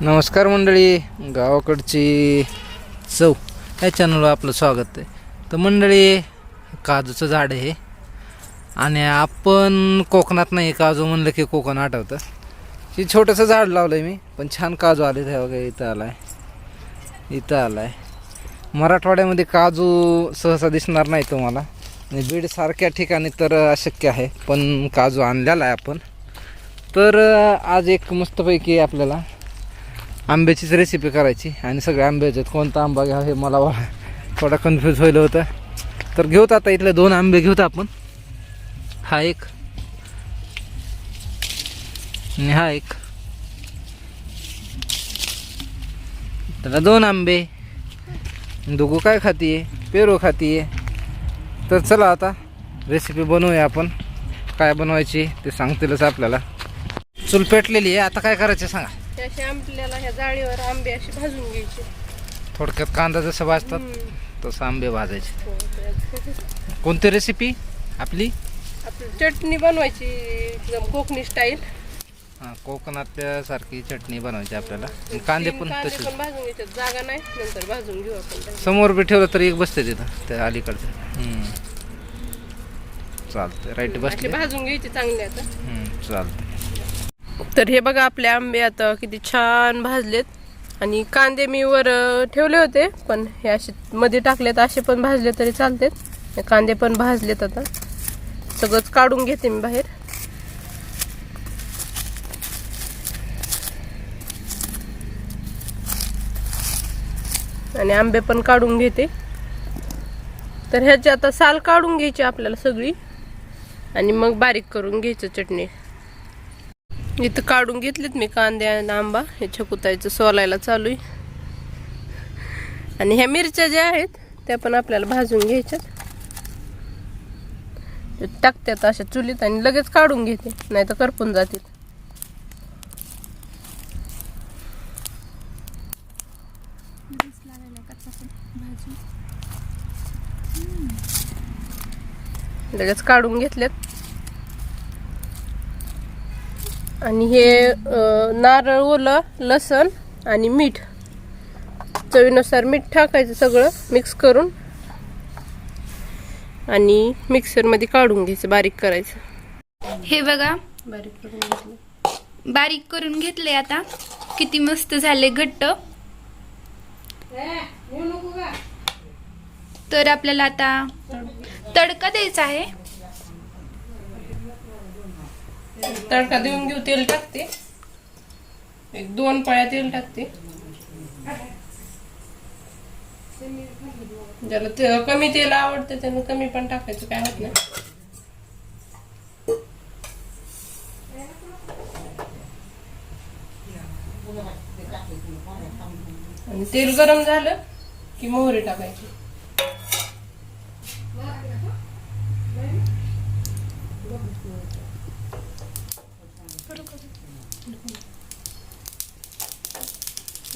नमस्कार मंडळी गावाकडची चव या चॅनलवर आपलं स्वागत आहे. तर मंडळी काजूचं झाड आहे आणि आपण कोकणात नाही काजू म्हणलं की कोकण आठवतं. हे छोटंसं झाड लावलं आहे मी पण छान काजू आले ते बघा इथं आला आहे इथं आला आहे मराठवाड्यामध्ये काजू सहसा दिसणार नाही तुम्हाला. आणि बीडसारख्या ठिकाणी तर अशक्य आहे. पण काजू आणलेला आहे आपण. तर आज एक मस्तपैकी आपल्याला आंब्याचीच रेसिपी करायची. आणि सगळे आंब्याचे आहेत. कोणता आंबा घ्या हे मला वा- थोडा कन्फ्यूज व्हायला होतं. तर घेऊत आता इथले दोन आंबे घेऊत आपण. हा एक. आणि हा एक. त्याला दोन आंबे. दुगू काय खातीये? पेरू खातीये. तर चला आता रेसिपी बनवूया आपण. काय बनवायची ते सांगतीलच आपल्याला. चूल पेटलेली आहे. आता काय करायचं सांगा? आपल्याला ह्या जाळीवर आंबे असे भाजून घ्यायचे. थोडक्यात कांदा जसं भाजतात. तसं आंबे भाजायचे. हो, त्यात. कोणती रेसिपी आपली? आपली चटणी बनवायची एकदम कोकणी स्टाईल हां कोकणातल्या सारखी चटणी बनवायची आपल्याला. कांदे पण भाजून जागा नाही नंतर भाजून घेऊ आपण त्याला. समोर बी ठेवलं तरी एक बसते तिथं त्या अलीकडचं. हम्म. चालतंय राईट असे बसले. भाजून घ्यायचे चांगले आता. हम्म, चालतंय. तर हे बघा आपले आंबे आता किती छान भाजलेत. आणि कांदे मी वर अं, ठेवले होते पण हे असे मध्ये टाकलेत असे पण भाजले तरी चालतेत. हे कांदे पण भाजलेत आता. सगळंच काढून घेते मी बाहेर. आणि आंबे पण काढून घेते. तर ह्याची आता साल काढून घ्यायची आपल्याला सगळी. आणि मग बारीक करून घ्यायचं चटणी. इथं काढून घेतलेत मी कांदे आणि आंबा. हे छकुतायचं सोलायला चालू आहे. आणि ह्या मिरच्या ज्या आहेत त्या पण आपल्याला भाजून घ्यायच्यात. टाकतात अशा चुलीत आणि लगेच काढून घेते नाही तर करपून जातील लगेच काढून घेतलेत. आणि हे नारळ ओलं लसण आणि मीठ. चवीनुसार मीठ टाकायचं सगळं मिक्स करून. आणि मिक्सरमध्ये काढून घ्यायचं बारीक करायचं. हे बघा. बारीक करून घेतलं. बारीक करून घेतले आता. किती मस्त झाले घट्ट. तर आपल्याला आता तडका द्यायचा आहे. तडका देऊन घेऊ तेल टाकते. एक दोन पळ्या तेल टाकते. ज्याला ते- कमी तेल आवडतं त्यानं कमी पण टाकायचं काय होत नाही. आणि तेल गरम झालं की मोहरी टाकायची.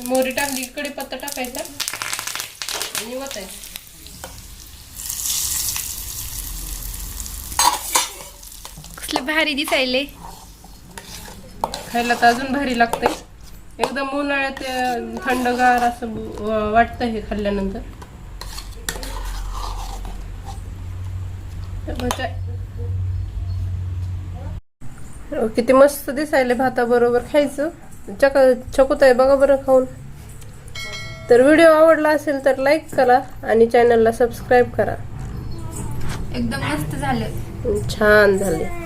मोहरी टाकली की कढीपत्ता टाकायचा? आणि वतायचं कसले भारी दिसायले. खायला तर अजून भारी लागतंय. एकदम उन्हाळ्यात थंडगार असं वाटतं हे खाल्ल्यानंतर. किती मस्त दिसायले भाताबरोबर खायचं. चक चकुत आहे बघा बरं खाऊन. तर व्हिडिओ आवडला असेल तर लाईक करा आणि चॅनलला सबस्क्राईब करा. एकदम मस्त झालं. छान झाले.